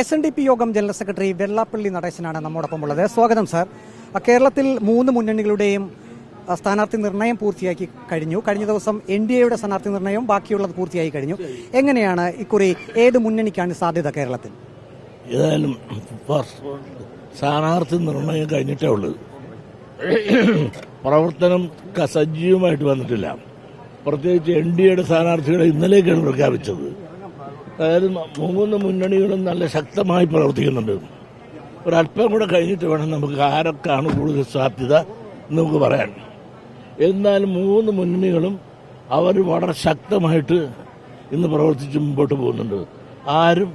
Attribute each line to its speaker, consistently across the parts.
Speaker 1: S N D P യോഗം general secretary Vellappally നടേശനാണ് നമ്മോടൊപ്പം ഉള്ളത് സ്വാഗതം സാർ കേരളത്തിൽ മൂന്ന് മുന്നണികളുടെയും സ്ഥാനാർത്ഥി നിർണയം പൂർത്തിയാക്കി കഴിഞ്ഞു കഴിഞ്ഞ ദിവസം എൻ ഡി എയുടെ സ്ഥാനാർത്ഥി നിർണയവും ബാക്കിയുള്ളത് പൂർത്തിയായി കഴിഞ്ഞു എങ്ങനെയാണ് ഇക്കുറി ഏത് മുന്നണിക്കാണ് സാധ്യത കേരളത്തിൽ
Speaker 2: ഏതായാലും സ്ഥാനാർത്ഥി നിർണയം കഴിഞ്ഞിട്ടേ ഉള്ളൂ പ്രവർത്തനം സജീവമായിട്ട് വന്നിട്ടില്ല പ്രത്യേകിച്ച് എൻ ഡി എയുടെ സ്ഥാനാർത്ഥികളെ ഇന്നലെയൊക്കെയാണ് പ്രഖ്യാപിച്ചത് അതായത് മൂന്ന് മുന്നണികളും നല്ല ശക്തമായി പ്രവർത്തിക്കുന്നുണ്ട് ഒരല്പം കൂടെ കഴിഞ്ഞിട്ട് വേണം നമുക്ക് ആരൊക്കെയാണ് കൂടുതൽ സാധ്യത എന്ന് നമുക്ക് പറയാൻ എന്നാൽ മൂന്ന് മുന്നണികളും അവർ വളരെ ശക്തമായിട്ട് ഇന്ന് പ്രവർത്തിച്ച് മുമ്പോട്ട് പോകുന്നുണ്ട് ആരും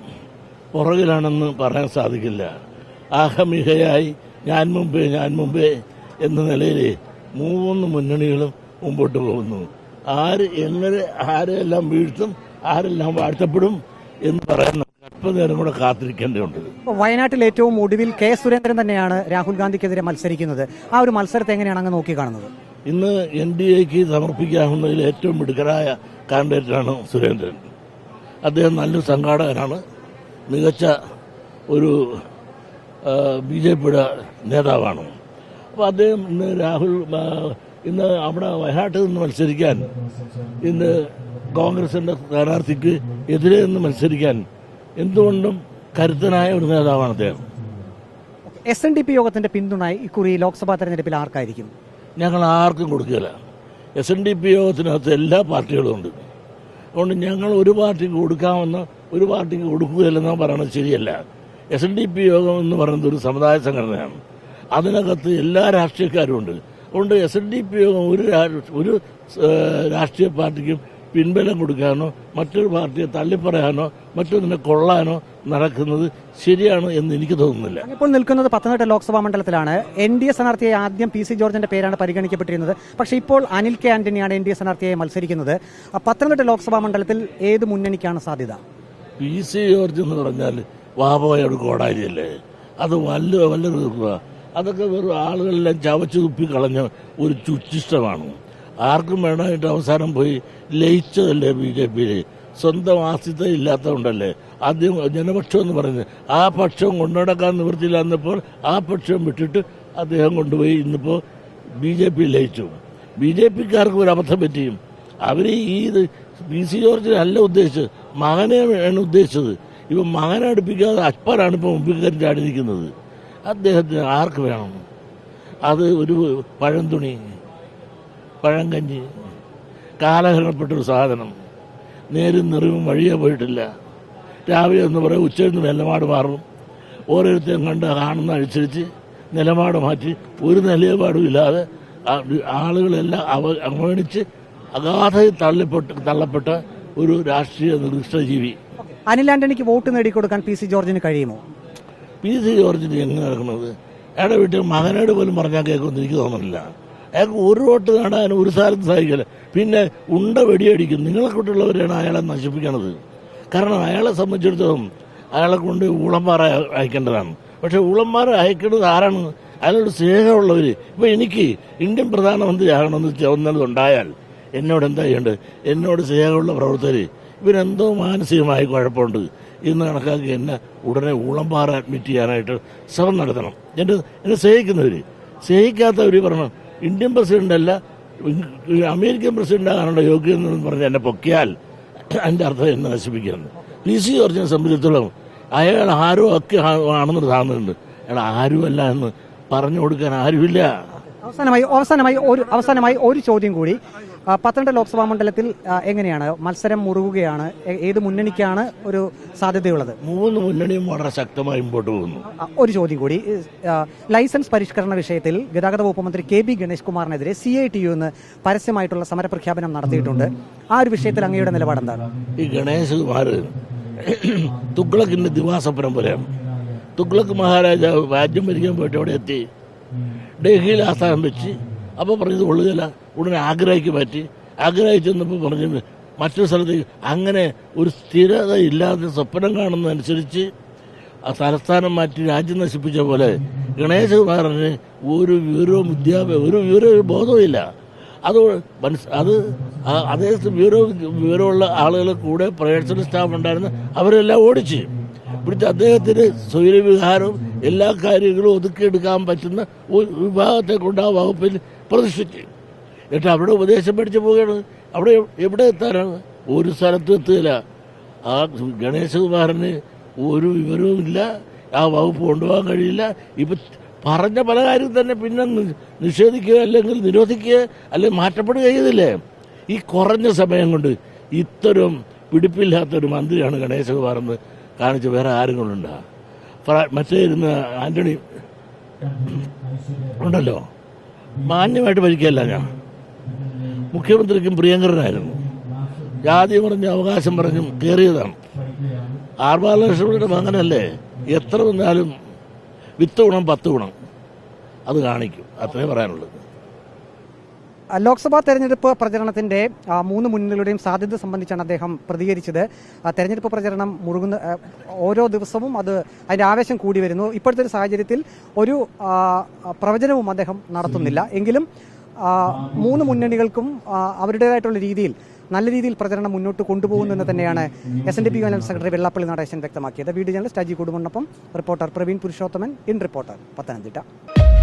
Speaker 2: പുറകിലാണെന്ന് പറയാൻ സാധിക്കില്ല ആഹമിഹയായി ഞാൻ മുമ്പേ ഞാൻ മുമ്പേ എന്ന നിലയിൽ മൂന്ന് മുന്നണികളും മുമ്പോട്ട് പോകുന്നു ആര് എങ്ങനെ ആരെല്ലാം വീഴ്ത്തും ആരെല്ലാം വാഴ്ത്തപ്പെടും എന്ന് പറയാൻ അല്പനേരം കൂടെ കാത്തിരിക്കേണ്ടതുണ്ട്
Speaker 1: വയനാട്ടിൽ ഏറ്റവും ഒടുവിൽ കെ സുരേന്ദ്രൻ തന്നെയാണ് രാഹുൽ ഗാന്ധിക്കെതിരെ മത്സരിക്കുന്നത് ആ ഒരു മത്സരത്തെ എങ്ങനെയാണ് അങ്ങ് നോക്കി കാണുന്നത്
Speaker 2: ഇന്ന് എൻ ഡി എക്ക് സമർപ്പിക്കാവുന്നതിൽ ഏറ്റവും മിടുക്കരായ കാൻഡിഡേറ്റാണ് സുരേന്ദ്രൻ അദ്ദേഹം നല്ല സംഘാടകനാണ് മികച്ച ഒരു ബി ജെ പിയുടെ നേതാവാണ് അപ്പോൾ അദ്ദേഹം ഇന്ന് രാഹുൽ ഇന്ന് അവിടെ വയനാട്ടിൽ നിന്ന് മത്സരിക്കാൻ ഇന്ന് കോൺഗ്രസിന്റെ സ്ഥാനാർത്ഥിക്ക് എതിരെ നിന്ന് മത്സരിക്കാൻ എന്തുകൊണ്ടും കരുത്തനായ ഒരു നേതാവാണ് അദ്ദേഹം
Speaker 1: എസ് എൻ ഡി പി യോഗത്തിന്റെ പിന്തുണ ഇക്കുറി ലോക്സഭാ തെരഞ്ഞെടുപ്പിൽ ആർക്കായിരിക്കും
Speaker 2: ഞങ്ങൾ ആർക്കും കൊടുക്കില്ല എസ് എൻ ഡി പി യോഗത്തിനകത്ത് എല്ലാ പാർട്ടികളും ഉണ്ട് അതുകൊണ്ട് ഞങ്ങൾ ഒരു പാർട്ടിക്ക് കൊടുക്കാമെന്ന് ഒരു പാർട്ടിക്ക് കൊടുക്കുകയില്ലെന്ന് പറയുന്നത് ശരിയല്ല എസ് എൻ ഡി പി യോഗം എന്ന് പറയുന്നത് ഒരു സമുദായ സംഘടനയാണ് അതിനകത്ത് എല്ലാ രാഷ്ട്രീയക്കാരും ഉണ്ട് അതുകൊണ്ട് എസ് എൻ ഡി പി യോഗം ഒരു ഒരു രാഷ്ട്രീയ പാർട്ടിക്കും പിൻബലം കൊടുക്കാനോ മറ്റൊരു പാർട്ടിയെ തള്ളിപ്പറയാനോ മറ്റൊന്നിനെ കൊള്ളാനോ നടക്കുന്നത് ശരിയാണ് എന്ന് എനിക്ക് തോന്നുന്നില്ല
Speaker 1: ഇപ്പോൾ നിൽക്കുന്നത് Pathanamthitta Lok Sabha മണ്ഡലത്തിലാണ് N D A സ്ഥാനാർത്ഥിയെ ആദ്യം പി സി ജോർജിന്റെ പേരാണ് പരിഗണിക്കപ്പെട്ടിരുന്നത് പക്ഷേ ഇപ്പോൾ അനിൽ കെ ആന്റണിയാണ് എൻ ഡി എ സ്ഥാനാർത്ഥിയായി മത്സരിക്കുന്നത് പത്തനംതിട്ട ലോക്സഭാ മണ്ഡലത്തിൽ ഏത് മുന്നണിക്കാണ് സാധ്യത
Speaker 2: പി സി ജോർജ് എന്ന് പറഞ്ഞാൽ വാബോയോട് കോടാരിയല്ലേ അത് വല്ല വല്ല അതൊക്കെ വെറും ആളുകളെല്ലാം ചവച്ചു തുപ്പി കളഞ്ഞ ഒരു ചുറ്റിഷ്ടമാണ് ആർക്കും വേണം അവസാനം പോയി ലയിച്ചതല്ലേ ബി ജെ പിയിൽ സ്വന്തം ആസ്തിത്വം ഇല്ലാത്തതുകൊണ്ടല്ലേ ആദ്യം ജനപക്ഷം എന്ന് പറയുന്നത് ആ പക്ഷം കൊണ്ടുനടക്കാൻ നിവൃത്തിയില്ലാന്നപ്പോൾ ആ പക്ഷം വിട്ടിട്ട് അദ്ദേഹം കൊണ്ടുപോയി ഇന്നിപ്പോൾ ബി ജെ പി ലയിച്ചു ബി ജെ പിക്കാർക്ക് ഒരു അബദ്ധം പറ്റിയും അവർ ഈ ഇത് പി സി ജോർജിനല്ല ഉദ്ദേശിച്ചത് മകനെ ആണ് ഉദ്ദേശിച്ചത് ഇപ്പം മകനെ അടുപ്പിക്കാതെ അപ്പനാണ് ഇപ്പോൾ മുമ്പിൽ കയറി അദ്ദേഹത്തിന് ആർക്ക് വേണം അത് ഒരു പഴം തുണി പഴങ്കഞ്ഞി കാലഹരണപ്പെട്ടൊരു സാധനം നേരും നിറവും വഴിയേ പോയിട്ടില്ല രാവിലെ ഒന്ന് പറയും ഉച്ചയെന്ന് നിലപാട് മാറും ഓരോരുത്തരും കണ്ട് കാണുന്ന അനുസരിച്ച് നിലപാട് മാറ്റി ഒരു നിലപാടും ഇല്ലാതെ ആളുകളെല്ലാം അവ അവഗണിച്ച് അഗാധയിൽ തള്ളിപ്പെട്ട് തള്ളപ്പെട്ട ഒരു രാഷ്ട്രീയ നിർദ്ദിഷ്ടജീവി
Speaker 1: അനിലാൻഡനിക്ക് വോട്ട് നേടിക്കൊടുക്കാൻ പി സി ജോർജിന് കഴിയുമോ
Speaker 2: പി സി ജോർജിന് എങ്ങനെ നടക്കുന്നത് എടെ വീട്ടിൽ മകനോട് പോലും പറഞ്ഞാൽ കേൾക്കുമെന്ന് എനിക്ക് തോന്നുന്നില്ല അയാൾക്ക് ഒരു വോട്ട് നേടാൻ ഒരു സ്ഥലത്ത് സാധിക്കില്ല പിന്നെ ഉണ്ട വെടിയടിക്കും നിങ്ങളെ കൂട്ടുള്ളവരാണ് അയാളെ നശിപ്പിക്കണത് കാരണം അയാളെ സംബന്ധിച്ചിടത്തോളം അയാളെ കൊണ്ട് ഊളന്മാരെ അയക്കേണ്ടതാണ് പക്ഷെ ഊളന്മാരെ അയക്കേണ്ടത് ആരാണ് അയാളോട് സ്നേഹമുള്ളവർ ഇപ്പൊ എനിക്ക് ഇന്ത്യൻ പ്രധാനമന്ത്രി ആകണമെന്ന് ചോദിച്ചതുണ്ടായാൽ എന്നോട് എന്താ ചെയ്യേണ്ടത് എന്നോട് സ്നേഹമുള്ള പ്രവർത്തകർ ഇവരെന്തോ മാനസികമായി കുഴപ്പമുണ്ട് ഇന്ന് കണക്കാക്കി എന്നെ ഉടനെ ഉളമ്പാറ അഡ്മിറ്റ് ചെയ്യാനായിട്ട് ശ്രമം നടത്തണം എൻ്റെ എന്നെ സ്നേഹിക്കുന്നവർ സ്നേഹിക്കാത്തവർ പറഞ്ഞു ഇന്ത്യൻ പ്രസിഡന്റ് അല്ല അമേരിക്കൻ പ്രസിഡന്റ് ആകാനുള്ള യോഗ്യത എന്ന് പറഞ്ഞ് എന്നെ പൊക്കിയാൽ അതിന്റെ അർത്ഥം എന്നെ നശിപ്പിക്കുകയാണ് പി സി ജോർജിനെ സംബന്ധിച്ചിടത്തോളം അയാൾ ആരോ ഒക്കെ ആണെന്ന് താന്നുണ്ട് അയാൾ ആരുമല്ല എന്ന് പറഞ്ഞു കൊടുക്കാൻ ആരുമില്ല
Speaker 1: അവസാനമായി അവസാനമായി ഒരു അവസാനമായി ഒരു ചോദ്യം കൂടി പത്തനംതിട്ട ലോക്സഭാ മണ്ഡലത്തിൽ എങ്ങനെയാണ് മത്സരം മുറുകുകയാണ് ഏത് മുന്നണിക്കാണ് ഒരു സാധ്യതയുള്ളത്
Speaker 2: മൂന്ന് മുന്നണിയും വളരെ ശക്തമായി മുമ്പോട്ട് പോകുന്നു
Speaker 1: ഒരു ചോദ്യം കൂടി ലൈസൻസ് പരിഷ്കരണ വിഷയത്തിൽ ഗതാഗത വകുപ്പ് മന്ത്രി കെ ബി ഗണേഷ് കുമാറിനെതിരെ സി ഐ ടി യു എന്ന് പരസ്യമായിട്ടുള്ള സമരപ്രഖ്യാപനം നടത്തിയിട്ടുണ്ട് ആ ഒരു വിഷയത്തിൽ അങ്ങയുടെ നിലപാട് എന്താണ്
Speaker 2: ഈ ഗണേശ് കുമാർ തുഗ്ലക്കിന്റെ ദിവാസ പരമ്പരയാണ് തുഗ്ലക്ക് മഹാരാജാവ് രാജ്യം ഭരിക്കാൻ പോയിട്ട് അവിടെ എത്തി ഡൽഹിയിൽ ആസ്ഥാനം വെച്ച് അപ്പോൾ പറഞ്ഞത് കൊള്ളുകയില്ല ഉടനെ ആഗ്രഹിക്ക് പറ്റി ആഗ്രഹിച്ച് ചെന്നപ്പോൾ പറഞ്ഞു മറ്റൊരു സ്ഥലത്ത് അങ്ങനെ ഒരു സ്ഥിരത ഇല്ലാതെ സ്വപ്നം കാണുന്നതനുസരിച്ച് ആ തലസ്ഥാനം മാറ്റി രാജ്യം നശിപ്പിച്ച പോലെ ഗണേശകുമാറിന് ഒരു വിവരവും വിദ്യാഭ്യാസം ഒരു വിവരവും ബോധവുമില്ല അത് മനസ് അത് അതേ വിവരവും വിവരമുള്ള ആളുകളെ കൂടെ പ്രേക്ഷക സ്റ്റാഫ് ഉണ്ടായിരുന്ന അവരെല്ലാം ഓടിച്ച് പിടിച്ച് അദ്ദേഹത്തിന് സ്വൈരവിഹാരവും എല്ലാ കാര്യങ്ങളും ഒതുക്കിയെടുക്കാൻ പറ്റുന്ന വിഭാഗത്തെ കൊണ്ട് ആ വകുപ്പിൽ പ്രതിഷ്ഠിച്ച് എന്നിട്ട് അവിടെ ഉപദേശം പഠിച്ചു പോവുകയാണ് അവിടെ എവിടെ എത്താനാണ് ഒരു സ്ഥലത്തും എത്തുകയില്ല ആ ഗണേശകുമാരന് ഒരു ഇല്ല ആ വകുപ്പ് കൊണ്ടുപോകാൻ കഴിയില്ല ഇപ്പം പറഞ്ഞ പല കാര്യം തന്നെ പിന്നെ നിഷേധിക്കുക അല്ലെങ്കിൽ നിരോധിക്കുക അല്ലെങ്കിൽ മാറ്റപ്പെടുക ചെയ്തില്ലേ ഈ കുറഞ്ഞ സമയം കൊണ്ട് ഇത്തരം പിടിപ്പില്ലാത്തൊരു മന്ത്രിയാണ് എന്ന് കാണിച്ച് വേറെ ആരും കൊണ്ടുണ്ടാ മറ്റേ ഇരുന്ന ആന്റണി ഉണ്ടല്ലോ മാന്യമായിട്ട് ഭരിക്കുകയല്ല ഞാൻ മുഖ്യമന്ത്രിക്കും പ്രിയങ്കരനായിരുന്നു ജാതി പറഞ്ഞ അവകാശം പറഞ്ഞും കയറിയതാണ് ആർ ബാലകൃഷ്ണയുടെ മകനല്ലേ എത്ര വന്നാലും വിത്ത് ഗുണം പത്ത് ഗുണം അത് കാണിക്കും അത്രേ പറയാനുള്ളത്
Speaker 1: ലോക്സഭാ തെരഞ്ഞെടുപ്പ് പ്രചരണത്തിന്റെ മൂന്ന് മുന്നണികളുടെയും സാധ്യത സംബന്ധിച്ചാണ് അദ്ദേഹം പ്രതികരിച്ചത് തെരഞ്ഞെടുപ്പ് പ്രചരണം മുറുകുന്ന ഓരോ ദിവസവും അത് അതിന്റെ ആവേശം കൂടി വരുന്നു ഇപ്പോഴത്തെ ഒരു സാഹചര്യത്തിൽ ഒരു പ്രവചനവും അദ്ദേഹം നടത്തുന്നില്ല എങ്കിലും മൂന്ന് മുന്നണികൾക്കും അവരുടേതായിട്ടുള്ള രീതിയിൽ നല്ല രീതിയിൽ പ്രചരണം മുന്നോട്ട് കൊണ്ടുപോകുന്നു എന്ന് തന്നെയാണ് S N D P general secretary Vellappally Natesan വ്യക്തമാക്കിയത് വീഡിയോ ജേണലിസ്റ്റ് അജി കുടുംബം reporter Praveen Purushothaman in Reporter Pathanamthitta